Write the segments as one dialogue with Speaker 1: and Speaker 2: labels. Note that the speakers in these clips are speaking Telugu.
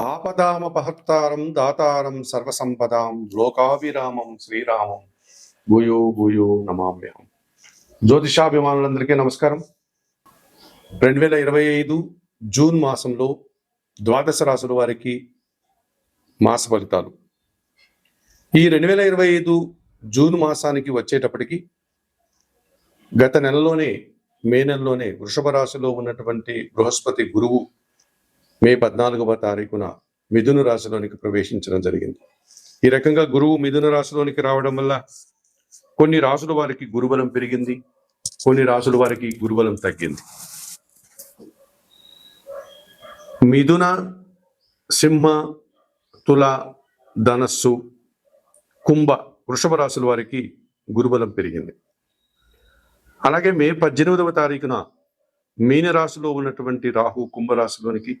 Speaker 1: ఆపదామపహత్తారం దాతారం సర్వసంపదాం లోకాభిరామం శ్రీరామం. భూయో భూయో నమామ్యం జ్యోతిషాభిమానులందరికీ నమస్కారం. రెండు వేల ఇరవై ఐదు జూన్ మాసంలో ద్వాదశ రాసుల వారికి మాస ఫలితాలు. ఈ రెండు వేల ఇరవై ఐదు జూన్ మాసానికి వచ్చేటప్పటికి గత నెలలోనే మే నెలలోనే వృషభ రాశిలో ఉన్నటువంటి బృహస్పతి గురువు మే పద్నాలుగవ తారీఖున మిథున రాశిలోనికి ప్రవేశించడం జరిగింది. ఈ రకంగా గురువు మిథున రాశిలోనికి రావడం వల్ల కొన్ని రాసుల వారికి గురుబలం పెరిగింది కొన్ని రాసుల వారికి గురుబలం తగ్గింది. మిథున సింహ తుల ధనస్సు కుంభ వృషభ రాశుల వారికి గురుబలం పెరిగింది. అలాగే మే పద్దెనిమిదవ తారీఖున మీనరాశిలో ఉన్నటువంటి రాహు కుంభరాశిలోనికి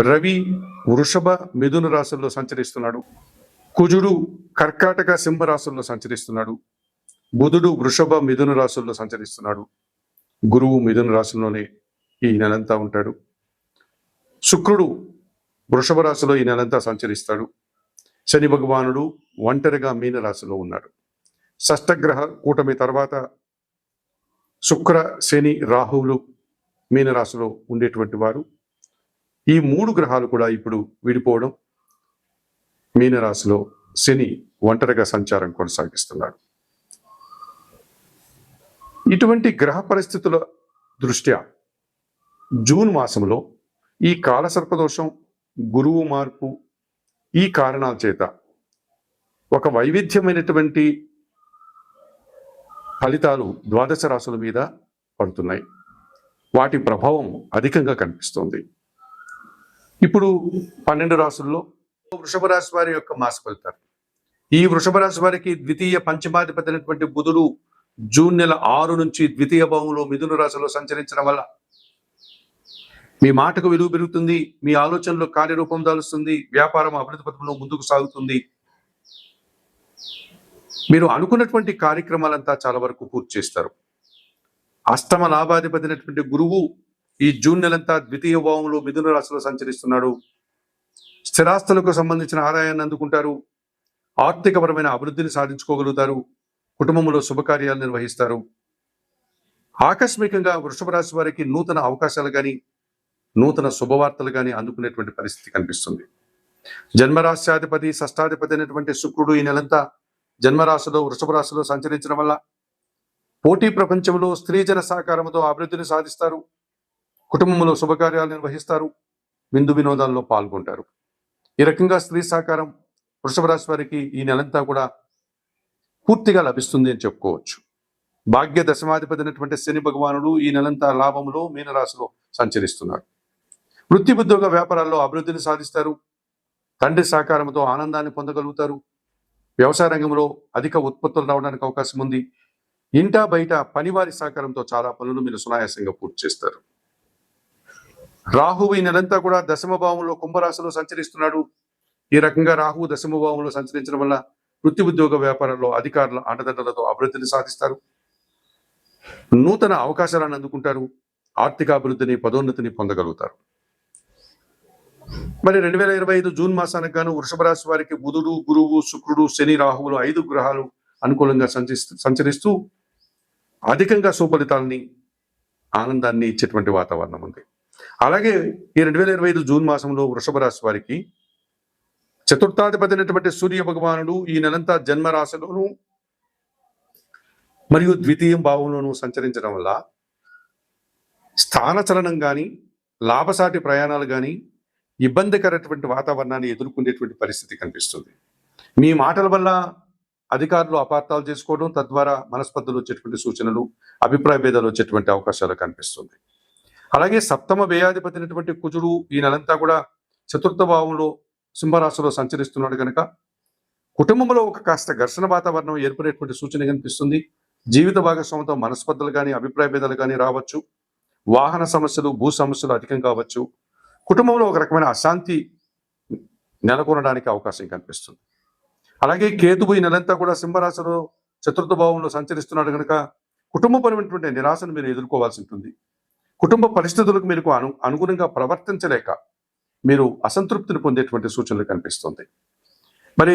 Speaker 1: రవి వృషభ మిథున రాశుల్లో సంచరిస్తున్నాడు. కుజుడు కర్కాటక సింహ రాశుల్లో సంచరిస్తున్నాడు. బుధుడు వృషభ మిథున రాశుల్లో సంచరిస్తున్నాడు. గురువు మిథున రాశుల్లోనే ఈ నెలంతా ఉంటాడు. శుక్రుడు వృషభ రాశిలో ఈ నెలంతా సంచరిస్తాడు. శని భగవానుడు ఒంటరిగా మీన రాశిలో ఉన్నాడు. షష్టగ్రహ కూటమి తర్వాత శుక్ర శని రాహువులు మీనరాశిలో ఉండేటువంటి వారు. ఈ మూడు గ్రహాలు కూడా ఇప్పుడు విడిపోవడం మీనరాశిలో శని ఒంటరిగా సంచారం కొనసాగిస్తున్నాడు. ఇటువంటి గ్రహ పరిస్థితుల దృష్ట్యా జూన్ మాసంలో ఈ కాలసర్పదోషం గురువు మార్పు ఈ కారణాల చేత ఒక వైవిధ్యమైనటువంటి ఫలితాలు ద్వాదశ రాశుల మీద పడుతున్నాయి. వాటి ప్రభావం అధికంగా కనిపిస్తోంది. ఇప్పుడు పన్నెండు రాసుల్లో వృషభ రాశి వారి యొక్క మాస ఫలితాలు. ఈ వృషభ రాశి వారికి ద్వితీయ పంచమాధిపతి అయినటువంటి బుధుడు జూన్ నెల ఆరు నుంచి ద్వితీయ భావంలో మిథున రాశిలో సంచరించడం వల్ల మీ మాటకు విలువ పెరుగుతుంది మీ ఆలోచనలో కార్యరూపం దాలుస్తుంది వ్యాపారం అభివృద్ధి పథంలో ముందుకు సాగుతుంది. మీరు అనుకున్నటువంటి కార్యక్రమాలంతా చాలా వరకు పూర్తి చేస్తారు. అష్టమ లాభాధిపతి అయినటువంటి గురువు ఈ జూన్ నెలంతా ద్వితీయ భావంలో మిథున రాశిలో సంచరిస్తున్నాడు. స్థిరాస్తులకు సంబంధించిన ఆదాయాన్ని అందుకుంటారు. ఆర్థికపరమైన అభివృద్ధిని సాధించుకోగలుగుతారు. కుటుంబంలో శుభకార్యాలు నిర్వహిస్తారు. ఆకస్మికంగా వృషభ రాశి వారికి నూతన అవకాశాలు కానీ నూతన శుభవార్తలు కానీ అందుకునేటువంటి పరిస్థితి కనిపిస్తుంది. జన్మరాశ్యాధిపతి షష్టాధిపతి అయినటువంటి శుక్రుడు ఈ నెలంతా జన్మరాశిలో వృషభ రాశిలో సంచరించడం వల్ల పోటీ ప్రపంచంలో స్త్రీజన సహకారంతో అభివృద్ధిని సాధిస్తారు. కుటుంబంలో శుభకార్యాలు నిర్వహిస్తారు. విందు వినోదాల్లో పాల్గొంటారు. ఈ రకంగా స్త్రీ సహకారం వృషభ రాశి వారికి ఈ నెలంతా కూడా పూర్తిగా లభిస్తుంది అని చెప్పుకోవచ్చు. భాగ్య దశమాధిపతి అయినటువంటి శని భగవానుడు ఈ నెలంతా లాభంలో మీనరాశిలో సంచరిస్తున్నాడు వృత్తి ఉద్యోగ వ్యాపారాల్లో అభివృద్ధిని సాధిస్తారు. తండ్రి సహకారంతో ఆనందాన్ని పొందగలుగుతారు. వ్యవసాయ రంగంలో అధిక ఉత్పత్తులు రావడానికి అవకాశం ఉంది. ఇంటా బయట పనివారి సహకారంతో చాలా పనులు మీరు సునాయాసంగా పూర్తి చేస్తారు. రాహువు ఈ నెలంతా కూడా దశమ భావంలో కుంభరాశిలో సంచరిస్తున్నాడు. ఈ రకంగా రాహువు దశమ భావంలో సంచరించడం వల్ల వృత్తి ఉద్యోగ వ్యాపారంలో అధికారుల అండదండలతో అభివృద్ధిని సాధిస్తారు. నూతన అవకాశాలను అందుకుంటారు. ఆర్థిక అభివృద్ధిని పదోన్నతిని పొందగలుగుతారు. మరి రెండు వేల ఇరవై ఐదు జూన్ మాసానికి గాను వృషభ రాశి వారికి బుధుడు గురువు శుక్రుడు శని రాహువులు ఐదు గ్రహాలు అనుకూలంగా సంచరిస్తూ సంచరిస్తూ అధికంగా సుఫలితాలని ఆనందాన్ని ఇచ్చేటువంటి వాతావరణం ఉంది. అలాగే ఈ రెండు వేల ఇరవై ఐదు జూన్ మాసంలో వృషభ రాశి వారికి చతుర్థాధిపతి అయినటువంటి సూర్య భగవానుడు ఈ నెలంతా జన్మరాశిలోను మరియు ద్వితీయం భావంలోనూ సంచరించడం వల్ల స్థానచలనం కానీ లాభసాటి ప్రయాణాలు కానీ ఇబ్బందికరటువంటి వాతావరణాన్ని ఎదుర్కొనేటువంటి పరిస్థితి కనిపిస్తుంది. మీ మాటల వల్ల అధికారులు అపార్థాలు చేసుకోవడం తద్వారా మనస్పర్ధలు వచ్చేటువంటి సూచనలు అభిప్రాయ భేదాలు వచ్చేటువంటి అవకాశాలు కనిపిస్తుంది. అలాగే సప్తమ వ్యయాధిపతి అయినటువంటి కుజుడు ఈ నెలంతా కూడా చతుర్థ భావంలో సింహరాశిలో సంచరిస్తున్నాడు కనుక కుటుంబంలో ఒక కాస్త ఘర్షణ వాతావరణం ఏర్పడేటువంటి సూచన కనిపిస్తుంది. జీవిత భాగస్వామితో మనస్పర్ధలు కానీ అభిప్రాయ భేదాలు కానీ రావచ్చు. వాహన సమస్యలు భూ సమస్యలు అధికం కావచ్చు. కుటుంబంలో ఒక రకమైన అశాంతి నెలకొనడానికి అవకాశం కనిపిస్తుంది. అలాగే కేతువు ఈ నెలంతా కూడా సింహరాశిలో చతుర్థ భావంలో సంచరిస్తున్నాడు కనుక కుటుంబపరమైనటువంటి నిరాశను మీరు ఎదుర్కోవాల్సి ఉంటుంది. కుటుంబ పరిస్థితులకు మీకు అను అనుగుణంగా ప్రవర్తించలేక మీరు అసంతృప్తిని పొందేటువంటి సూచనలు కనిపిస్తుంది. మరి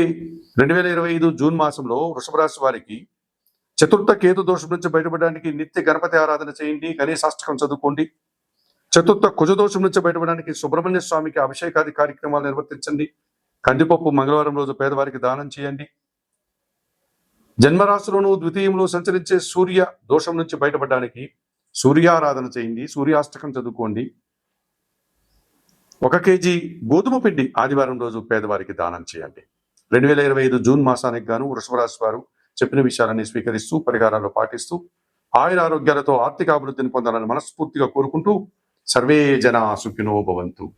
Speaker 1: రెండు వేల ఇరవై ఐదు జూన్ మాసంలో వృషభరాశి వారికి చతుర్థ కేతు దోషం నుంచి బయటపడడానికి నిత్య గణపతి ఆరాధన చేయండి గణేశాష్టకం చదువుకోండి. చతుర్థ కుజ దోషం నుంచి బయటపడడానికి సుబ్రహ్మణ్య స్వామికి అభిషేకాది కార్యక్రమాలు నిర్వర్తించండి. కందిపప్పు మంగళవారం రోజు పేదవారికి దానం చేయండి. జన్మరాశిలోను ద్వితీయంలో సంచరించే సూర్య దోషం నుంచి బయటపడడానికి సూర్యారాధన చేయండి సూర్యాష్టకం చదువుకోండి. ఒక కేజీ గోధుమ పిండి ఆదివారం రోజు పేదవారికి దానం చేయండి. రెండు వేల ఇరవై ఐదు జూన్ మాసానికి గాను వృషభరాశి వారు చెప్పిన విషయాలన్నీ స్వీకరిస్తూ పరిహారాలు పాటిస్తూ ఆయుర ఆరోగ్యాలతో ఆర్థిక అభివృద్ధిని పొందాలని మనస్ఫూర్తిగా కోరుకుంటూ సర్వే జన సుఖినో భవంతు.